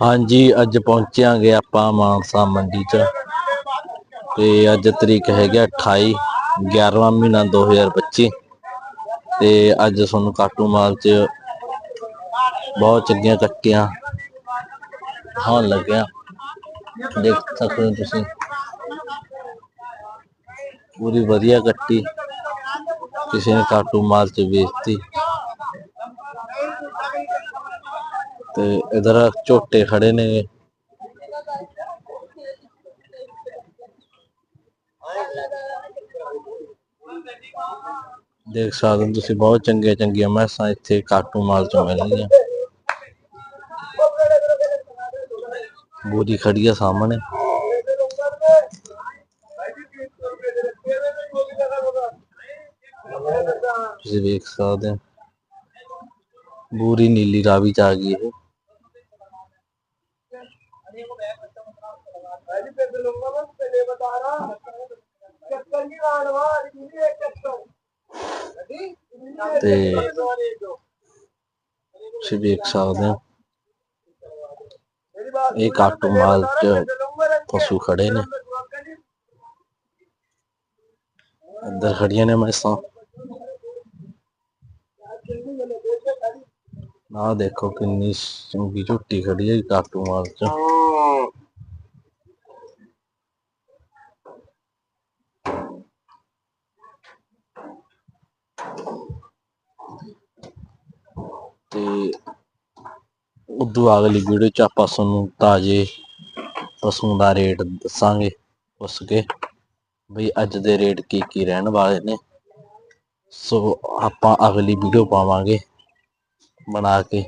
ਹਾਂਜੀ, ਅੱਜ ਪਹੁੰਚਾਂਗੇ ਆਪਾਂ ਮਾਨਸਾ ਮੰਡੀ ਚ। ਤੇ ਅੱਜ ਤਰੀਕ ਹੈਗਾ 28 11ਵਾਂ ਮਹੀਨਾ 2025 ਤੇ ਅੱਜ ਤੁਹਾਨੂੰ ਕਾਟੂ ਮਾਲ ਚ ਬਹੁਤ ਚੰਗੀਆਂ ਕੱਟੀਆਂ ਹਾਂ ਲੱਗਿਆ ਦੇਖ ਸਕਦੇ ਹੋ ਤੁਸੀਂ। ਪੂਰੀ ਵਧੀਆ ਕੱਟੀ। ਕਿਸੇ ਨੇ ਕਾਟੂ ਮਾਲ ਚ ਵੇਚਤੀ। ਤੇ ਇਧਰ ਝੋਟੇ ਖੜੇ ਨੇ ਦੇਖ ਸਕਦੇ ਹੋ ਤੁਸੀਂ ਬਹੁਤ ਚੰਗੀਆਂ ਚੰਗੀਆਂ ਮੈਸਾਂ ਇੱਥੇ ਕਾਟੂ ਮਾਲ ਚੋਂ ਮਿਲਣਗੀਆਂ ਬੂਰੀ ਖੜੀ ਆ ਸਾਹਮਣੇ ਤੁਸੀਂ ਵੇਖ ਸਕਦੇ ਹੋ ਬੂਰੀ ਨੀਲੀ ਰਾਵੀ ਚ ਆ ਗਈ ਇਹ ਤੇ ਤੁਸੀਂ ਵੇਖ ਸਕਦੇ ਹੋ। ਇਹ ਕਾਟੂ ਮਾਲ ਚ ਪਸ਼ੂ ਖੜੇ ਨੇ। ਅੰਦਰ ਖੜੀਆਂ ਨੇ ਮੈਸਾਂ ਦੇਖੋ ਕਿੰਨੀ ਚੰਗੀ ਝੁੱਟੀ ਖੜੀ ਹੈ ਕਾਟੂ ਮਾਲ ਚ। ਤੇ ਉਦੋਂ ਅਗਲੀ ਵੀਡੀਓ ਚ ਆਪਾਂ ਤੁਹਾਨੂੰ ਤਾਜ਼ੇ ਪਸ਼ੂ ਦਾ ਰੇਟ ਦੱਸਾਂਗੇ ਉਸ ਕੇ ਬਈ ਅੱਜ ਦੇ ਰੇਟ ਕੀ ਕੀ ਰਹਿਣ ਵਾਲੇ ਨੇ। ਸੋ ਆਪਾਂ ਅਗਲੀ ਵੀਡੀਓ ਪਾਵਾਂਗੇ ਬਣਾ ਕੇ।